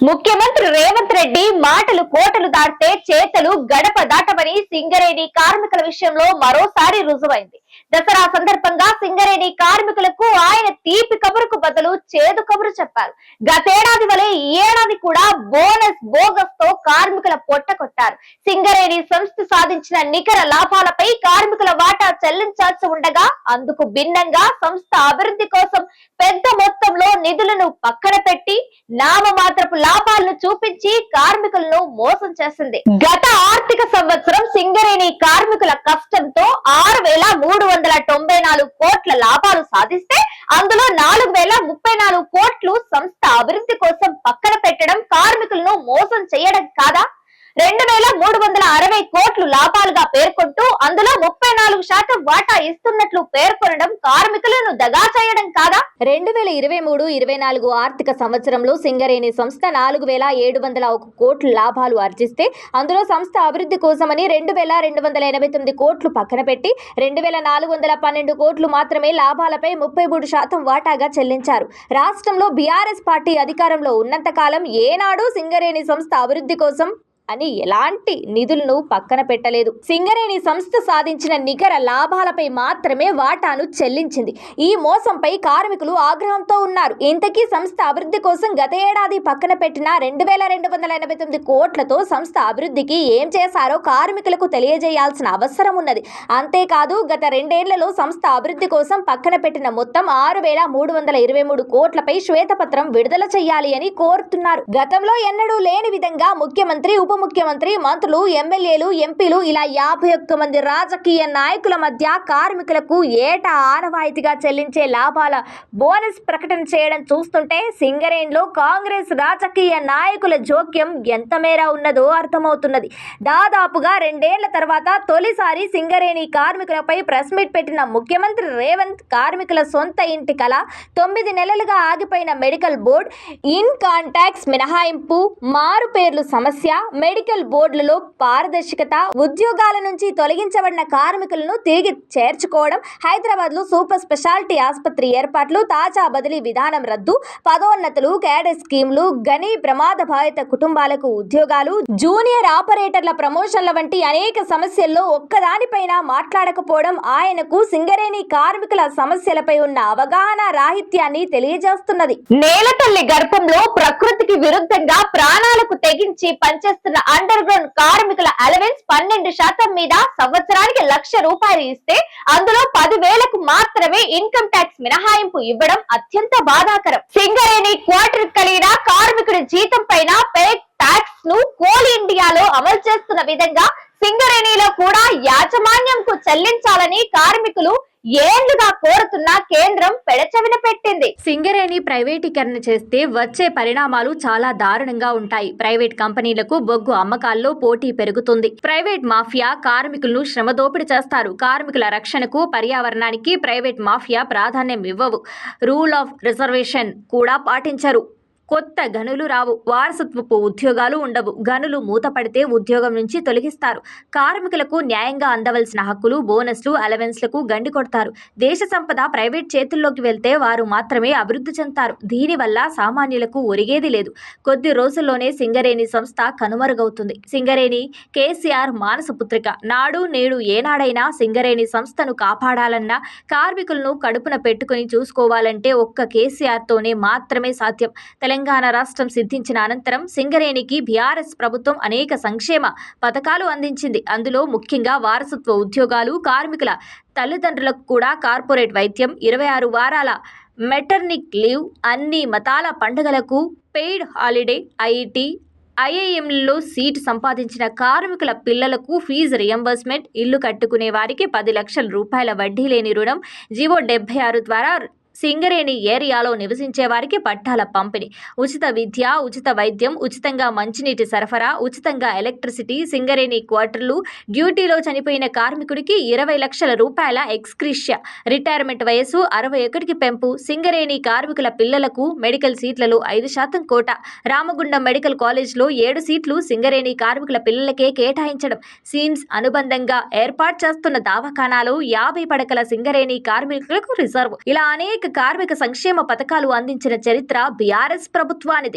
ముఖ్యమంత్రి రేవంత్ రెడ్డి మాటలు కోటలు దాటితే చేతలు గడప దాటమని సింగరేణి కార్మికుల విషయంలో మరోసారి రుజువైంది. దసరా సందర్భంగా సింగరేణి కార్మికులకు ఆయన తీపి కబురుకు బదులు చేదు కబురు చెప్పారు. గతేడాది వలె ఈ ఏడాది కూడా బోనస్ బోగస్తో కార్మికుల పొట్ట కొట్టారు. సింగరేణి సంస్థ సాధించిన నికర లాభాలపై కార్మికుల వాటా చెల్లించాల్సి ఉండగా అందుకు భిన్నంగా సంస్థ అభివృద్ధి కోసం పెద్ద మొత్తంలో నిధులను పక్కన పెట్టి నామమాత్రపు లాభాలను చూపించి కార్మికులను మోసం చేసింది. గత ఆర్థిక సంవత్సరం సింగరేణి కార్మికుల కష్టంతో ఆరు వేల మూడు నాలుగు కోట్ల లాభాలు సాధిస్తే అందులో నాలుగు వేల ముప్పై నాలుగు కోట్లు సంస్థ అభివృద్ధి కోసం పక్కన పెట్టడం కార్మికులను మోసం చేయడం కాదా? రెండు వేల మూడు వందల అరవై కోట్లు లాభాలుగా పేర్కొంటూ అందులో ముప్పై నాలుగు శాతం వాటా ఇస్తున్నట్లు పేర్కొనడం కార్మికులను దగా చేయడం కాదా? రెండు వేల ఇరవై మూడు ఇరవై నాలుగు ఆర్థిక సంవత్సరంలో సింగరేణి సంస్థ నాలుగు వేల ఏడు వందల ఒక కోట్లు లాభాలు ఆర్జిస్తే అందులో సంస్థ అభివృద్ధి కోసమని రెండు వేల రెండు వందల ఎనభై తొమ్మిది కోట్లు పక్కన పెట్టి రెండు వేల నాలుగు వందల పన్నెండు కోట్లు మాత్రమే లాభాలపై ముప్పై మూడు శాతం వాటాగా చెల్లించారు. రాష్ట్రంలో బీఆర్ఎస్ పార్టీ అధికారంలో ఉన్నంతకాలం ఏనాడు సింగరేణి సంస్థ అభివృద్ధి కోసం అని ఎలాంటి నిధులను పక్కన పెట్టలేదు. సింగరేణి సంస్థ సాధించిన నికర లాభాలపై మాత్రమే వాటాను చెల్లించింది. ఈ మోసంపై కార్మికులు ఆగ్రహంతో ఉన్నారు. ఇంతకీ సంస్థ అభివృద్ధి కోసం గత ఏడాది పక్కన పెట్టిన రెండు వేల రెండు వందల ఎనభై తొమ్మిది కోట్లతో సంస్థ అభివృద్ధికి ఏం చేశారో కార్మికులకు తెలియజేయాల్సిన అవసరం ఉన్నది. అంతేకాదు గత రెండేళ్ళలో సంస్థ అభివృద్ధి కోసం పక్కన పెట్టిన మొత్తం ఆరు వేల మూడు వందల ఇరవై మూడు కోట్లపై శ్వేతపత్రం విడుదల చేయాలి అని కోరుతున్నారు. గతంలో ఎన్నడూ లేని విధంగా ముఖ్యమంత్రి ఉప ముఖ్యమంత్రి మంత్రులు ఎమ్మెల్యేలు ఎంపీలు ఇలా యాభై ఒక్క మంది రాజకీయ నాయకుల మధ్య కార్మికులకు ఏటా ఆనవాయితీగా చెల్లించే లాభాల బోనస్ ప్రకటన చేయడం చూస్తుంటే సింగరేణిలో కాంగ్రెస్ రాజకీయ నాయకుల జోక్యం ఎంత మేర ఉన్నదో అర్థమవుతున్నది. దాదాపుగా రెండేళ్ళ తర్వాత తొలిసారి సింగరేణి కార్మికులపై ప్రెస్ మీట్ పెట్టిన ముఖ్యమంత్రి రేవంత్ కార్మికుల సొంత ఇంటి కల తొమ్మిది నెలలుగా ఆగిపోయిన మెడికల్ బోర్డ్ ఇన్ కాంటాక్ట్స్ మినహాయింపు మారు పేర్లు సమస్య మెడికల్ బోర్డులలో పారదర్శకత ఉద్యోగాల నుంచి తొలగించబడిన కార్మికులను తిరిగి చేర్చుకోవడం హైదరాబాద్లో సూపర్ స్పెషాలిటీ ఆసుపత్రి ఏర్పాట్లు తాజా బదిలీ విధానం రద్దు పదోన్నతులు క్యాడర్ స్కీమ్లు గని ప్రమాద బాధిత కుటుంబాలకు ఉద్యోగాలు జూనియర్ ఆపరేటర్ల ప్రమోషన్ల వంటి అనేక సమస్యల్లో ఒక్కదానిపైన మాట్లాడకపోవడం ఆయనకు సింగరేణి కార్మికుల సమస్యలపై ఉన్న అవగాహన రాహిత్యాన్ని తెలియజేస్తున్నది. నేల తల్లి గర్భంలో ప్రకృతికి విరుద్ధంగా ప్రాణాలకు తెగించి పనిచేస్తున్న అండర్ గ్రౌండ్ కార్మికుల అలవెన్స్ పన్నెండు శాతం మీద సంవత్సరానికి లక్ష రూపాయలు ఇస్తే అందులో పది వేలకు మాత్రమే ఇన్కమ్ ట్యాక్స్ మినహాయింపు ఇవ్వడం అత్యంత బాధాకరం. సింగరేణి క్వార్టర్ కలిగిన కార్మికుడి జీతం పైన పే ట్యాక్స్ను కోల్ ఇండియాలో అమలు చేస్తున్న విధంగా సింగరేణిలో కూడా యాజమాన్యంకు చెల్లించాలని కార్మికులు ఏళ్ళుగా కోరుతున్న కేంద్రం పెడచెవిన పెట్టింది. సింగరేణి ప్రైవేటీకరణ చేస్తే వచ్చే పరిణామాలు చాలా దారుణంగా ఉంటాయి. ప్రైవేట్ కంపెనీలకు బొగ్గు అమ్మకాల్లో పోటీ పెరుగుతుంది. ప్రైవేట్ మాఫియా కార్మికులను శ్రమదోపిడి చేస్తారు. కార్మికుల రక్షణకు పర్యావరణానికి ప్రైవేట్ మాఫియా ప్రాధాన్యం ఇవ్వవు. రూల్ ఆఫ్ రిజర్వేషన్ కూడా పాటించరు. కొత్త గనులు రావు. వారసత్వపు ఉద్యోగాలు ఉండవు. గనులు మూతపడితే ఉద్యోగం నుంచి తొలగిస్తారు. కార్మికులకు న్యాయంగా అందవలసిన హక్కులు బోనస్లు అలవెన్స్లకు గండి కొడతారు. దేశ సంపద ప్రైవేట్ చేతుల్లోకి వెళ్తే వారు మాత్రమే అభివృద్ధి చెందుతారు. దీనివల్ల సామాన్యులకు ఒరిగేది లేదు. కొద్ది రోజుల్లోనే సింగరేణి సంస్థ కనుమరుగవుతుంది. సింగరేణి కేసీఆర్ మానసపుత్రిక నాడు నేడు ఏనాడైనా సింగరేణి సంస్థను కాపాడాలన్నా కార్మికులను కడుపున పెట్టుకుని చూసుకోవాలంటే ఒక్క కేసీఆర్తోనే మాత్రమే సాధ్యం. తెలంగాణ రాష్ట్రం సిద్ధించిన అనంతరం సింగరేణికి బీఆర్ఎస్ ప్రభుత్వం అనేక సంక్షేమ పథకాలు అందించింది. అందులో ముఖ్యంగా వారసత్వ ఉద్యోగాలు కార్మికుల తల్లిదండ్రులకు కూడా కార్పొరేట్ వైద్యం ఇరవై ఆరు వారాల మెటర్నిక్ లీవ్ అన్ని మతాల పండుగలకు పెయిడ్ హాలిడే ఐఐటి ఐఐఎంలలో సీటు సంపాదించిన కార్మికుల పిల్లలకు ఫీజు రియంబర్స్మెంట్ ఇల్లు కట్టుకునే వారికి పది లక్షల రూపాయల వడ్డీ లేని రుణం జీవో డెబ్బై ఆరు ద్వారా సింగరేణి ఏరియాలో నివసించే వారికి పట్టాల పంపిణీ. ఉచిత విద్య ఉచిత వైద్యం ఉచితంగా మంచినీటి సరఫరా ఉచితంగా ఎలక్ట్రిసిటీ సింగరేణి క్వార్టర్లు డ్యూటీలో చనిపోయిన కార్మికుడికి ఇరవై లక్షల రూపాయల ఎక్స్క్రిష్య. రిటైర్మెంట్ వయసు అరవై ఒకటికి పెంపు. సింగరేణి కార్మికుల పిల్లలకు మెడికల్ సీట్లలో ఐదు శాతం కోట. రామగుండం మెడికల్ కాలేజ్లో ఏడు సీట్లు సింగరేణి కార్మికుల పిల్లలకే కేటాయించడం. సీమ్స్ అనుబంధంగా ఏర్పాటు చేస్తున్న దవాఖానాలో యాభై పడకల సింగరేణి కార్మికులకు రిజర్వ్. ఇలా అనేక కార్మిక సంక్షేమ పథకాలు అందించిన చరిత్ర బీఆర్ఎస్ ప్రభుత్వానిది.